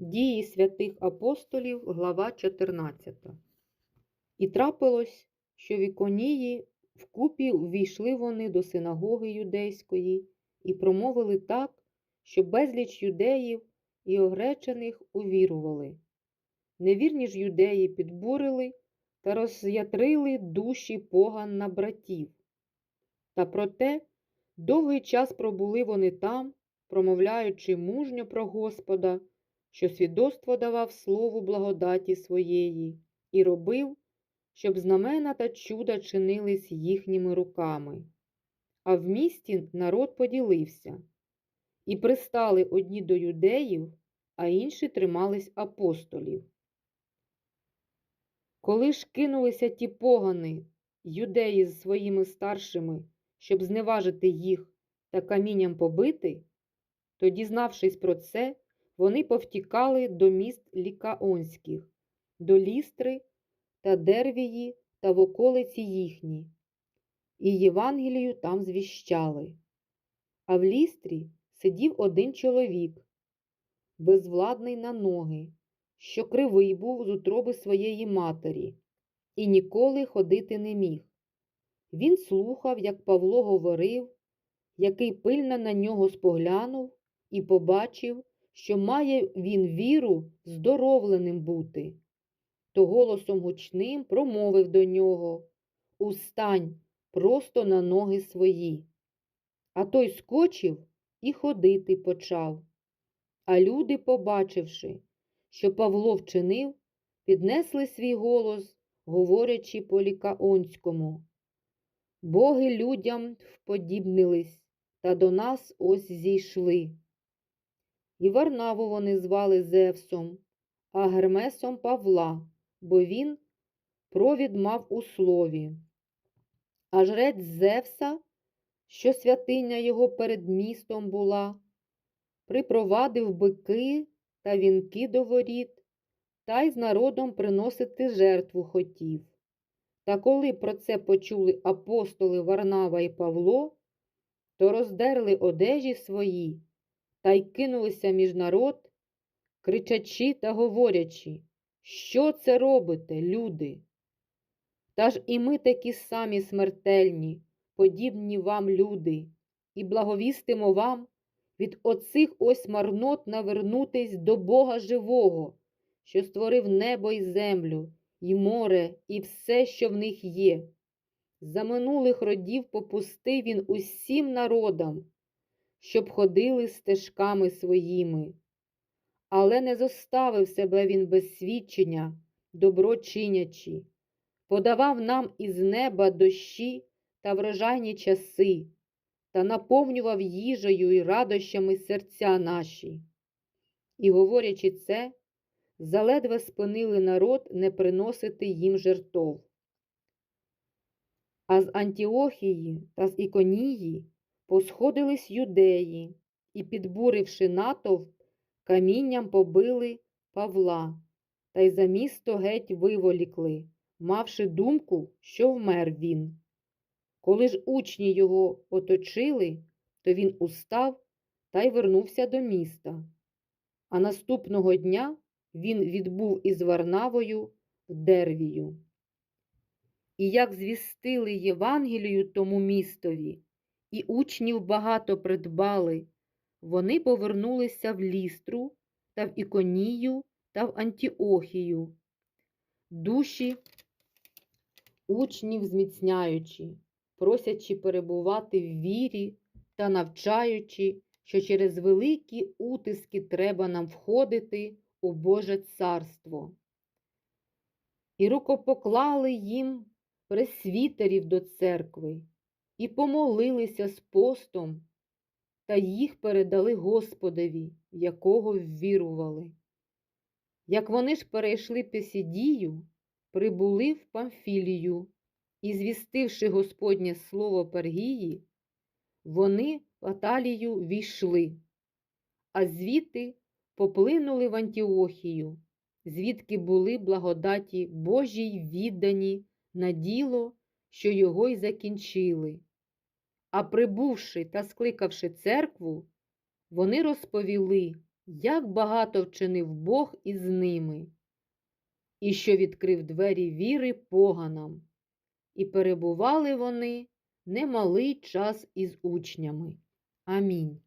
Дії святих апостолів, глава 14. І трапилось, що в Іконії вкупі увійшли вони до синагоги юдейської і промовили так, що безліч юдеїв і огречених увірували. Невірні ж юдеї підбурили та роз'ятрили душі поган на братів. Та проте довгий час пробули вони там, промовляючи мужньо про Господа, що свідоцтво давав слову благодаті своєї, і робив, щоб знамена та чуда чинились їхніми руками. А в місті народ поділився, і пристали одні до юдеїв, а інші тримались апостолів. Коли ж кинулися ті погани, юдеї з своїми старшими, щоб зневажити їх та камінням побити, то, дізнавшись про це, вони повтікали до міст лікаонських, до лістри та дервії та в околиці їхні, і Євангелію там звіщали. А в лістрі сидів один чоловік, безвладний на ноги, що кривий був з утроби своєї матері, і ніколи ходити не міг. Він слухав, як Павло говорив, який пильно на нього споглянув і побачив, що має він віру здоровленим бути. То голосом гучним промовив до нього Устань просто на ноги свої. А той скочив і ходити почав. А люди, побачивши, що Павло вчинив, піднесли свій голос, говорячи по лікаонському. Боги людям вподібнились, та до нас ось зійшли. І Варнаву вони звали Зевсом, а Гермесом Павла, бо він провід мав у слові. А жрець Зевса, що святиня його перед містом була, припровадив бики та вінки до воріт, та й з народом приносити жертву хотів. Та коли про це почули апостоли Варнава і Павло, то роздерли одежі свої та й кинулися між народ, кричачи та говорячи, що це робите, люди? Та ж і ми такі самі смертельні, подібні вам люди, і благовістимо вам від оцих ось марнот навернутись до Бога живого, що створив небо й землю, і море, і все, що в них є. За минулих родів попустив він усім народам, щоб ходили стежками своїми. Але не зоставив себе він без свідчення, добро чинячи, подавав нам із неба дощі та врожайні часи, та наповнював їжею і радощами серця наші. І, говорячи це, заледве спинили народ не приносити їм жертов. А з Антіохії та з Іконії посходились юдеї і, підбуривши натовп, камінням побили Павла та й за місто геть виволікли, мавши думку, що вмер він. Коли ж учні його оточили, то він устав та й вернувся до міста. А наступного дня він відбув із Варнавою в Дервію. І як звістили Євангелію тому містові, і учнів багато придбали, вони повернулися в лістру та в Іконію та в Антіохію, душі учнів зміцняючи, просячи перебувати в вірі та навчаючи, що через великі утиски треба нам входити у Боже царство. І рукопоклали їм пресвітерів до церкви, і помолилися з постом, та їх передали Господові, в якого ввірували. Як вони ж перейшли Песідію, прибули в Памфілію, і, звістивши Господнє слово Пергії, вони в Аталію війшли, а звідти поплинули в Антіохію, звідки були благодаті Божій віддані на діло, що його й закінчили. А прибувши та скликавши церкву, вони розповіли, як багато вчинив Бог із ними, і що відкрив двері віри поганам, і перебували вони немалий час із учнями. Амінь.